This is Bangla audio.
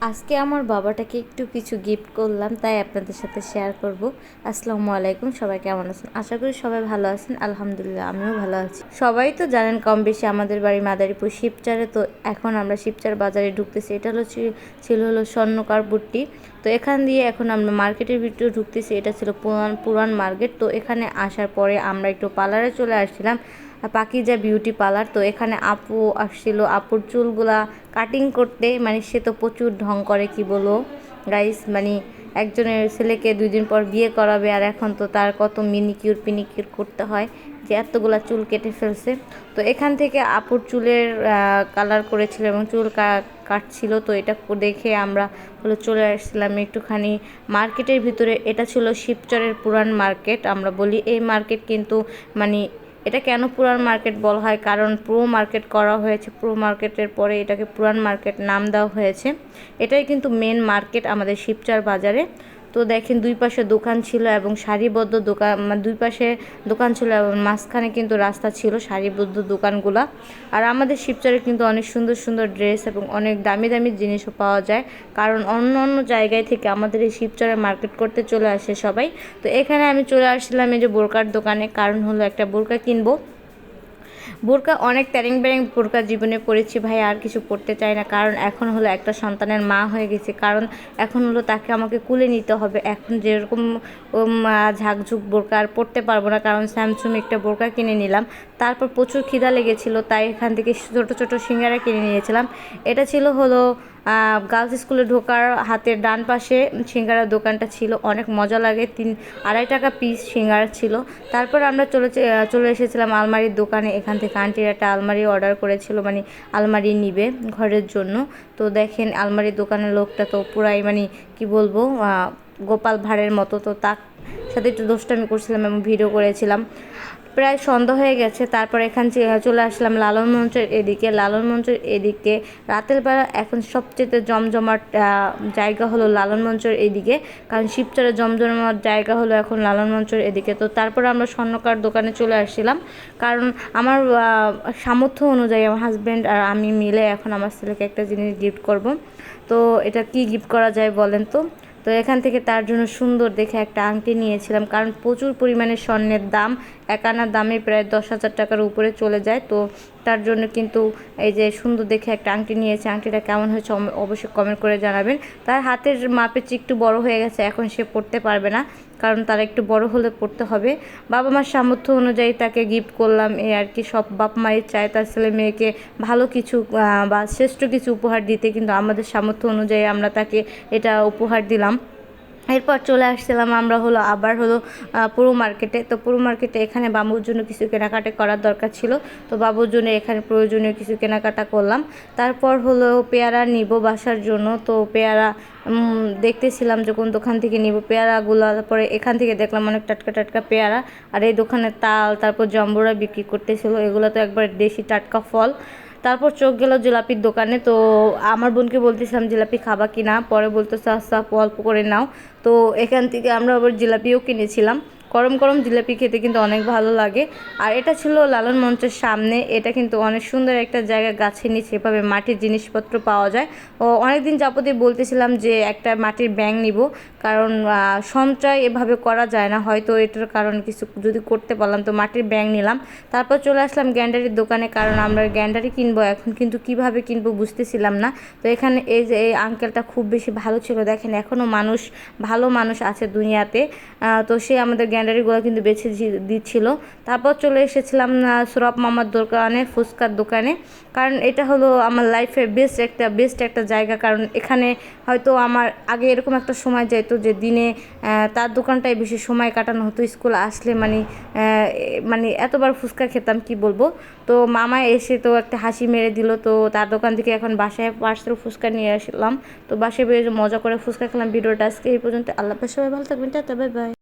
আজকে আমার বাবাটাকে একটু কিছু গিফট করলাম, তাই আপনাদের সাথে শেয়ার করব। আসসালামু আলাইকুম, সবাই কেমন আছেন? আশা করি সবাই ভালো আছেন, আলহামদুলিল্লাহ আমিও ভালো আছি। সবাই তো জানেন কম বেশি আমাদের বাড়ি মাদারীপুর শিবচারে, তো এখন আমরা শিবচার বাজারে ঢুকতেছি। এটা হলো ছিল হলো স্বর্ণকার বুট্টি। তো এখান দিয়ে এখন আমরা মার্কেটের ভিতরে ঢুকতেছি, এটা ছিল পুরান পুরান মার্কেট। তো এখানে আসার পরে আমরা একটু পার্লারে চলে আসছিলাম। পাকিজা বিউটি পার্লার তো এখানে আপু আসছিল। আপুর চুলগুলা কাটিং করতে মানে সে তো প্রচুর ঢং করে, কি বলব? গাইস মানে একজনের ছেলেকে দুই দিন পর বিয়ে করাবে, আর এখন তো তার কত মিনিকিউর পিনিকিউর করতে হয় যে এতগুলা চুল কেটে ফেলছে। তো এখান থেকে আপুর চুলের কালার করেছিল এবং চুল কাটছিল। তো এটা দেখে আমরা হলো চলে আসছিলাম একটুখানি মার্কেটের ভিতরে। এটা ছিল শিবচরের পুরান মার্কেট আমরা বলি। এই মার্কেট কিন্তু মানে এটা কেন পুরান মার্কেট বলা হয়? কারণ প্রো মার্কেট করা হয়েছে, প্রো মার্কেটের পরে এটাকে পুরান মার্কেট নাম দেওয়া হয়েছে। এটাই কিন্তু মেন মার্কেট আমাদের শিবচর বাজারে। তো দেখেন দুই পাশে দোকান ছিল এবং সারিবদ্ধ দোকান মানে দুই পাশে দোকান ছিল এবং মাঝখানে কিন্তু রাস্তা ছিল সারিবদ্ধ দোকানগুলা। আর আমাদের শিবচরে কিন্তু অনেক সুন্দর সুন্দর ড্রেস এবং অনেক দামি দামি জিনিসও পাওয়া যায়। কারণ অন্য অন্য জায়গায় থেকে আমাদের এই শিবচরে মার্কেট করতে চলে আসে সবাই। তো এখানে আমি চলে আসছিলাম এই যে বোরকার দোকানে। কারণ হলো একটা বোরকা কিনবো। বোরকা অনেক ট্যারিং ব্যারিং বোরকা জীবনে পড়েছি ভাই, আর কিছু পড়তে চাই না। কারণ এখন হলো একটা সন্তানের মা হয়ে গেছে। কারণ এখন হলো তাকে আমাকে কুলে নিতে হবে। এখন যেরকম ঝাঁকঝুক বোরকা আর পড়তে পারব না। কারণ স্যামসুং একটা বোরকা কিনে নিলাম। তারপর প্রচুর খিদা লেগেছিলো, তাই এখান থেকে ছোটো ছোটো সিঙ্গারা কিনে নিয়েছিলাম। এটা ছিল হলো গার্লস স্কুলে ঢোকার হাতের ডান পাশে সিঙ্গারার দোকানটা ছিল, অনেক মজা লাগে। তিন, আড়াই টাকা পিস সিঙ্গারা ছিল। তারপর আমরা চলে চলে এসেছিলাম আলমারির দোকানে। এখান থেকে আন্টির একটা আলমারি অর্ডার করেছিল মানে আলমারি নিবে ঘরের জন্য। তো দেখেন আলমারির দোকানের লোকটা তো পুরাই মানে কি বলব গোপাল ভাঁড়ের মতো। তো তার সাথে একটু দোষটামি করছিলাম এবং ভিডিও করেছিলাম। প্রায় সন্ধ্যা হয়ে গেছে, তারপর এখান চলে আসলাম লালন মঞ্চের এদিকে। লালন মঞ্চের এদিকে রাতের বেলা এখন সবচেয়ে জমজমাট জায়গা হলো লালন মঞ্চের এদিকে, কারণ শিবচরের জমজমাট জায়গা হলো এখন লালন মঞ্চের এদিকে। তো তারপর আমরা স্বর্ণকার দোকানে চলে আসছিলাম, কারণ আমার সামর্থ্য অনুযায়ী আমার হাজব্যান্ড আর আমি মিলে এখন আমার ছেলেকে একটা জিনিস গিফট করব। তো এটা কি গিফট করা যায় বলেন তো? তো এখান থেকে তার জন্য সুন্দর দেখে একটা আংটি নিয়েছিলাম, কারণ প্রচুর পরিমাণে স্বর্ণের দাম, এক আনার দামে প্রায় দশ হাজার টাকার উপরে চলে যায়। তো তার জন্য কিন্তু এই যে সুন্দর দেখে একটা আংটি নিয়েছে, আংটিটা কেমন হয়েছে অবশ্যই কমেন্ট করে জানাবেন। তার হাতের মাপের চেয়ে একটু বড় হয়ে গেছে, এখন সে পড়তে পারবে না, কারণ তার একটু বড় হলে পড়তে হবে। বাবা মার সামর্থ্য অনুযায়ী তাকে গিফট করলাম, এই আর কি, সব বাপ মায়ের চায়, তার ছেলে মেয়েকে ভালো কিছু বা শ্রেষ্ঠ কিছু উপহার দিতে, কিন্তু আমাদের সামর্থ্য অনুযায়ী আমরা তাকে এটা উপহার দিলাম। এরপর চলে আসছিলাম আমরা হলো আবার হলো পুরো মার্কেটে তো পুরো মার্কেটে এখানে বাবুর জন্য কিছু কেনাকাটা করার দরকার ছিল। তো বাবুর জন্য এখানে প্রয়োজনীয় কিছু কেনাকাটা করলাম। তারপর হলো পেয়ারা নিব বাসার জন্য। তো পেয়ারা দেখতেছিলাম যে কোন দোকান থেকে নিব পেয়ারাগুলো। তারপরে এখান থেকে দেখলাম অনেক টাটকা টাটকা পেয়ারা। আর এই দোকানে তাল, তারপর জম্বুরা বিক্রি করতেছিল। এগুলো তো একবার দেশি টাটকা ফল। তারপর চোখ গেল জিলাপির দোকানে। তো আমার বোনকে বলতেছিলাম, জিলাপি খাবা কিনা? পরে বলতো আচ্ছা আপু, অল্প করে নাও। তো এখান থেকে আমরা আবার জিলাপিও কিনেছিলাম। গরম গরম জিলাপি খেতে কিন্তু অনেক ভালো লাগে। আর এটা ছিল লালন মঞ্চের সামনে। এটা কিন্তু অনেক সুন্দর একটা জায়গা, গাছের নিচে। এভাবে মাটির জিনিসপত্র পাওয়া যায়। ও, অনেকদিন যাবতীয় বলতেছিলাম যে একটা মাটির ব্যাং নিব। কারণ সঞ্চয় এভাবে করা যায় না। হয়তো এটার কারণে কিছু যদি করতে পারলাম, তো মাটির ব্যাং নিলাম। তারপর চলে আসলাম গ্যান্ডারির দোকানে। কারণ আমরা গ্যান্ডারি কিনবো, এখন কিন্তু কীভাবে কিনবো বুঝতেছিলাম না। তো এখানে এই যে, এই আঙ্কেলটা খুব বেশি ভালো ছিল। দেখেন এখনও মানুষ, ভালো মানুষ আছে দুনিয়াতে। তো সে আমাদের গ্যান্ডারিগুলো কিন্তু বেছে দিচ্ছিল। তারপর চলে এসেছিলাম সুরপ মামার দোকানে, ফুচকার দোকানে। কারণ এটা হলো আমার লাইফের বেস্ট একটা বেস্ট একটা জায়গা। কারণ এখানে হয়তো আমার আগে এরকম একটা সময় যেত যে দিনে তার দোকানটায় বেশি সময় কাটানো হতো স্কুল আসলে মানে মানে এতবার ফুচকা খেতাম, কি বলব? তো মামা এসে তো একটা হাসি মেরে দিল, তো তার দোকান থেকে এখন বাসায় পার্সেল ফুচকা নিয়ে আসলাম। তো বাসায় বেশ মজা করে ফুচকা খেলাম। ভিডিওটা আজকে এই পর্যন্ত। আল্লাহ সবাই ভালো থাকবেন। Tata bye bye